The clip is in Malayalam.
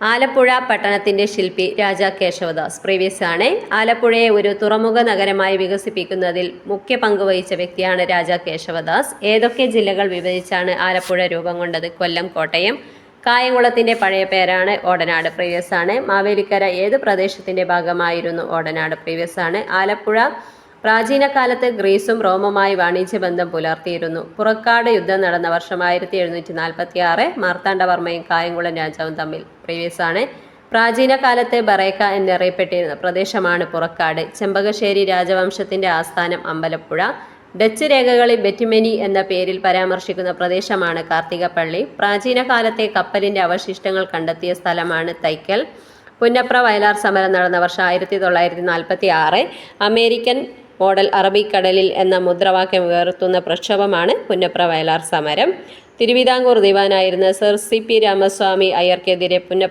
ആലപ്പുഴ പട്ടണത്തിന്റെ ശില്പി രാജാ കേശവദാസ്. പ്രീവിയസ് ആണ് ആലപ്പുഴയെ ഒരു തുറമുഖ നഗരമായി വികസിപ്പിക്കുന്നതിൽ മുഖ്യ പങ്ക് വഹിച്ച വ്യക്തിയാണ് രാജാ കേശവദാസ്. ഏതൊക്കെ ജില്ലകൾ വിഭജിച്ചാണ് ആലപ്പുഴ രൂപം കൊണ്ടത്? കൊല്ലം കോട്ടയം. കായംകുളത്തിന്റെ പഴയ പേരാണ് ഓടനാട്. പ്രീവിയസ് ആണ് മാവേലിക്കര ഏത് പ്രദേശത്തിന്റെ ഭാഗമായിരുന്നു ഓടനാട്? പ്രീവിയസ് ആണ് ആലപ്പുഴ പ്രാചീന കാലത്ത് ഗ്രീസും റോമുമായി വാണിജ്യബന്ധം പുലർത്തിയിരുന്നു. പുറക്കാട് യുദ്ധം നടന്ന വർഷം ആയിരത്തി എഴുന്നൂറ്റി നാൽപ്പത്തി ആറ് മാർത്താണ്ഡവർമ്മയും കായംകുളം രാജാവും തമ്മിൽ. പ്രീവിയസ് ആണ്. പ്രാചീന കാലത്ത് ബറേക്ക എന്നറിയപ്പെട്ടിരുന്ന പ്രദേശമാണ് പുറക്കാട്. ചെമ്പകശ്ശേരി രാജവംശത്തിന്റെ ആസ്ഥാനം അമ്പലപ്പുഴ. ഡച്ച് രേഖകളിൽ ബെറ്റിമെനി എന്ന പേരിൽ പരാമർശിക്കുന്ന പ്രദേശമാണ് കാർത്തികപ്പള്ളി. പ്രാചീന കാലത്തെ കപ്പലിന്റെ അവശിഷ്ടങ്ങൾ കണ്ടെത്തിയ സ്ഥലമാണ് തൈക്കൽ. പുന്നപ്ര വയലാർ സമരം നടന്ന വർഷം ആയിരത്തി തൊള്ളായിരത്തി നാൽപ്പത്തി ആറ് അമേരിക്കൻ മോഡൽ അറബിക്കടലിൽ എന്ന മുദ്രാവാക്യം ഉയർത്തുന്ന പ്രക്ഷോഭമാണ് പുന്നപ്ര വയലാർ സമരം. തിരുവിതാംകൂർ ദിവാനായിരുന്ന സർ സി പി രാമസ്വാമി അയ്യർക്കെതിരെ പുന്നപ്ര